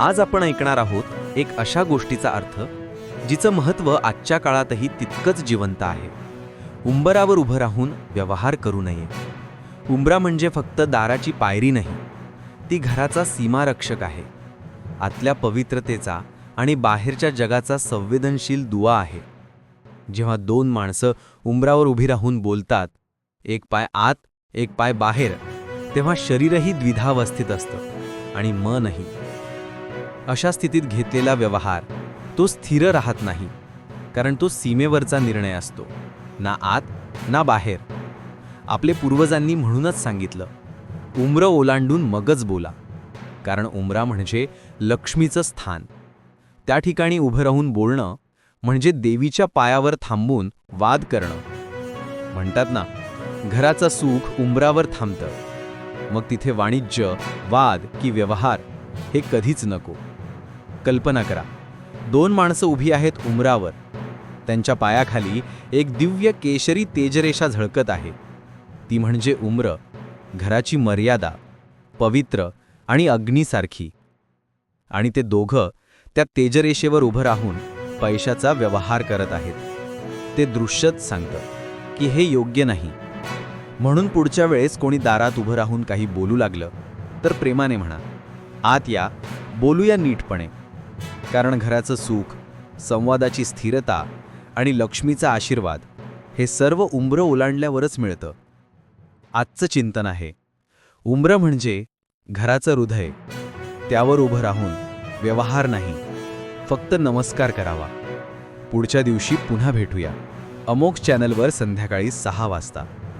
आज आपण ऐकणार आहोत एक अशा गोष्टीचा अर्थ जिचं महत्त्व आजच्या काळातही तितकंच जिवंत आहे. उंबरावर उभं राहून व्यवहार करू नये. उंबरा म्हणजे फक्त दाराची पायरी नाही ती घराचा सीमारक्षक आहे. आतल्या पवित्रतेचा आणि बाहेरच्या जगाचा संवेदनशील दुवा आहे. जेव्हा दोन माणसं उंबरावर उभी राहून बोलतात एक पाय आत एक पाय बाहेर तेव्हा शरीरही द्विधावस्थित असतं आणि मनही अशा स्थितीत घेतलेला व्यवहार तो स्थिर राहत नाही कारण तो सीमेवरचा निर्णय असतो ना आत ना बाहेर. आपले पूर्वजांनी म्हणूनच सांगितलं उम्र ओलांडून मगच बोला कारण उमरा म्हणजे लक्ष्मीचं स्थान. त्या ठिकाणी उभं राहून बोलणं म्हणजे देवीच्या पायावर थांबून वाद करणं. म्हणतात ना घराचं सुख उंबरावर थांबतं. मग तिथे वाणिज्य वाद की व्यवहार हे कधीच नको. कल्पना करा. दोन माणसं उभी आहेत उमरावर. त्यांच्या पायाखाली एक दिव्य केशरी तेजरेषा झळकत आहे. ती म्हणजे उम्र घराची मर्यादा पवित्र आणि अग्नीसारखी. आणि ते दोघं त्या तेजरेषेवर उभं राहून पैशाचा व्यवहार करत आहेत. ते दृश्यच सांगतं की हे योग्य नाही. म्हणून पुढच्या वेळेस कोणी दारात उभं राहून काही बोलू लागलं तर प्रेमाने म्हणा आत या बोलूया नीटपणे. कारण घराचं सुख संवादाची स्थिरता आणि लक्ष्मीचा आशीर्वाद हे सर्व उंबरं ओलांडल्यावरच मिळतं. आजचं चिंतन आहे. उंबरं म्हणजे घराचं हृदय. त्यावर उभं राहून व्यवहार नाही. फक्त नमस्कार करावा. पुढच्या दिवशी पुन्हा भेटूया. अमोक चॅनलवर संध्याकाळी सहा वाजता.